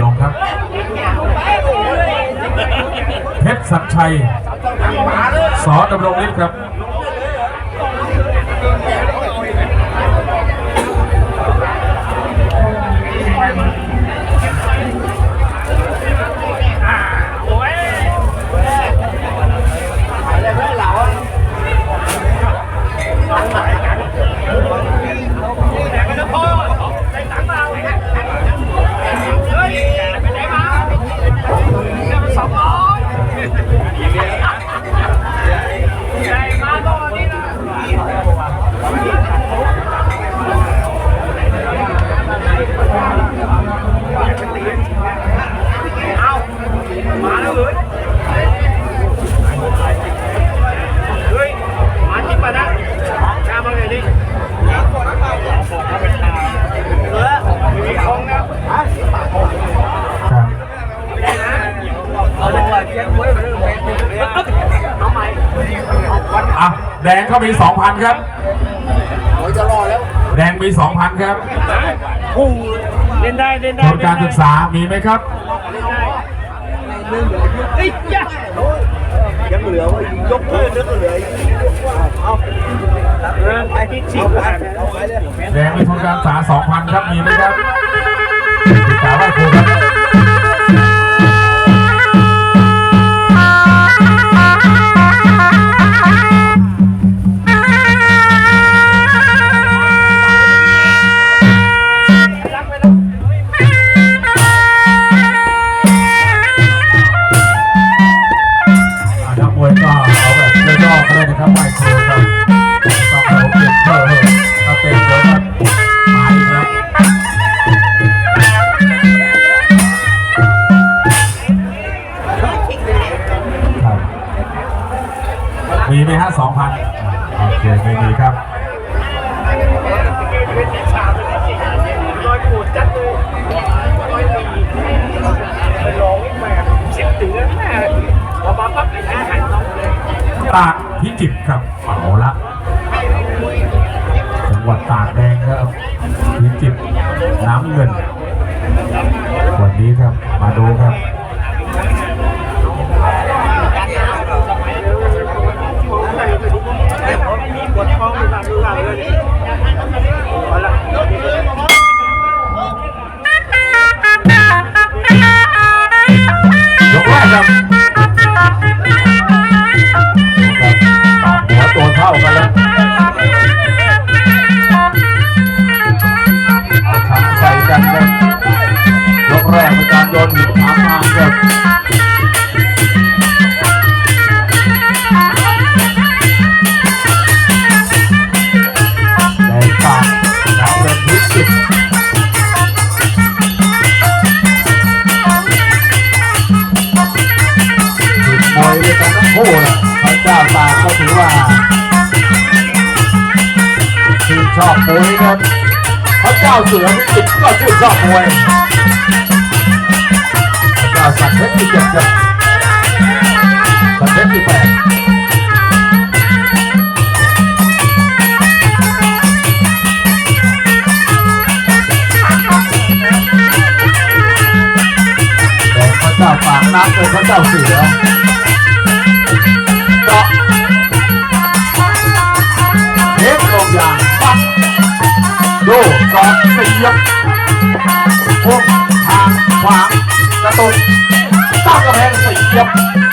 ลงครับ เพชรศักชัย สอดำรงฤทธิ์ครับ แดงเขามี2,000ครับโอ้ยจะรอแล้ว แดงมี2,000ครับโอ้เล่นได้เล่นได้ทุนการศึกษามีไหมครับเฮ้ยยะยังเหลือว่ายกเพิ่มนึกเหลือเอาเออไปที่ชิงกันแดงมีทุนการศึกษา2,000ครับมีไหมครับศึกษาไหว้ครูครับ น้ำเงิน วันนี้ครับมาดูครับมีปวดท้องอยู่ตามดูหลังเลยเอาละยกแรกครับ เป็นการโยนหินถามมาครับแดงปากน้ำเงินพิจิตรติดมวยด้วยกันทั้งคู่นะพระเจ้าตากก็ถือว่าชื่นชอบมวยครับพระเจ้าเสือพิจิตก็ชื่นชอบมวย ระเจ้าสักดิ์เพชรที่เจ็ดครับสักดิ์เพ ชรที่แปดแ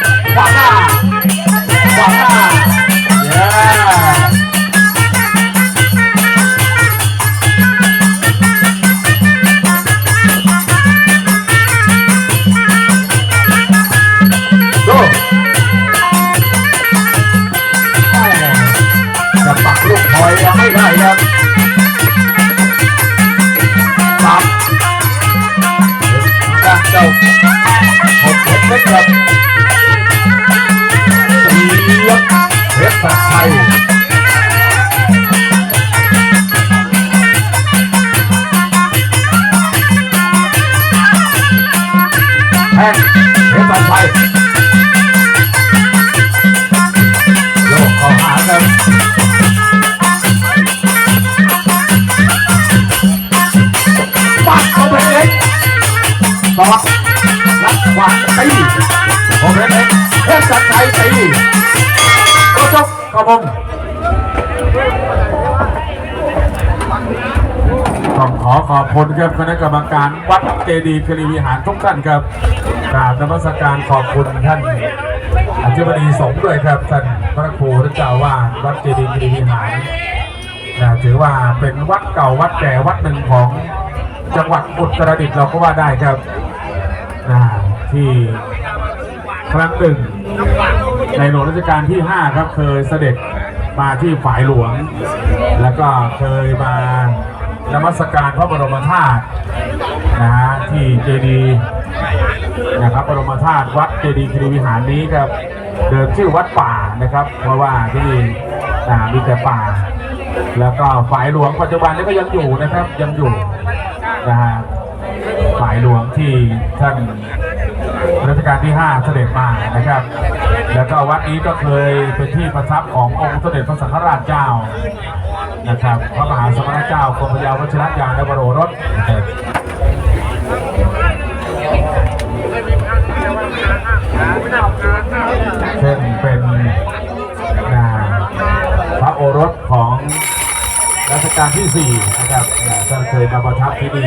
ปัดเอาไปเลยสอดนัดขวาตีโอเคเลยเทพจัดใจตีกรจกกระบงต้องขอขอบคุณครับคณะกรรมการวัดเจดีย์คลีวิหารทุกท่านครับกราบนมัสการขอบคุณท่านอธิบดีสงด้วยครับท่าน พระครูท่านเจ้าว่าวัดเจดีย์ครีวิหารนะถือว่าเป็นวัดเก่าวัดแก่วัดหนึ่งของจังหวัดอุตรดิตถ์เราก็ว่าได้ครับนะที่ครั้งหนึ่งในหลวงรัชกาลที่ 5 ครับเคยเสด็จมาที่ฝ่ายหลวง แล้วก็เคยมานมัสการพระบรมธาตุนะฮะที่เจดีย์นะครับบรมธาตุวัดเจดีย์ครีวิหารนี้ครับ เดิมชื่อวัดป่านะครับ เพราะว่าที่นี่อ่ามีแต่ป่า แล้วก็ฝายหลวงปัจจุบันนี้ก็ยังอยู่นะครับยังอยู่นะฮะฝายหลวงที่ท่านรัชกาลที่ 5 เสด็จมานะครับ แล้วก็วัดนี้ก็เคยเป็นที่ประทับขององค์เสด็จพระสังฆราชเจ้านะครับ พระมหาสมณเจ้ากรมพระยาวชิรยานวโรรส ระโอรสของรัชกาลที่ 4 นะครับท่านเคยมาประทับที่นี่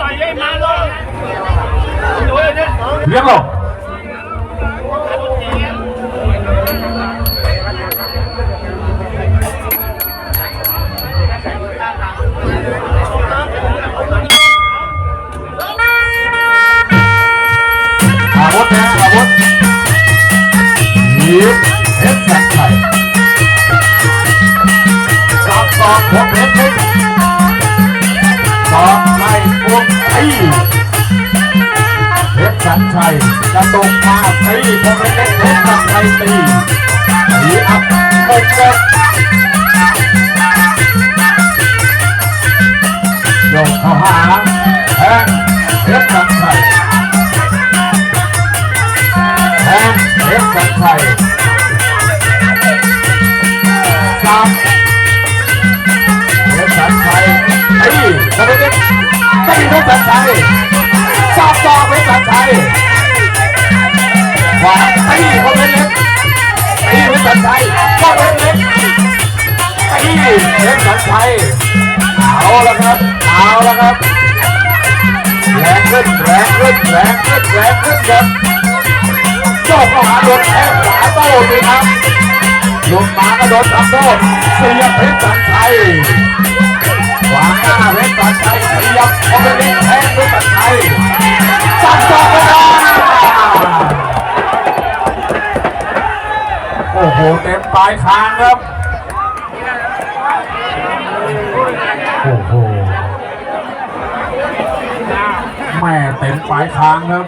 ต่อยเลยมาเลย ชรสันชัยตีตี ละครับ เอาละครับ แรงขึ้นแรงขึ้นแรงขึ้นแรงขึ้นครับโจกเข้าหาโดนแทงขวาโต้สิครับหลุดมากระโดดทำโทษเสียบเพชรสันชัยขวางหน้าเพชรสันชัยเสียบเอาไปเล่นแทงเพชรสันชัยสับต่อไปได้โอ้โหเต็มปลายคางครับ ปลายทางครับ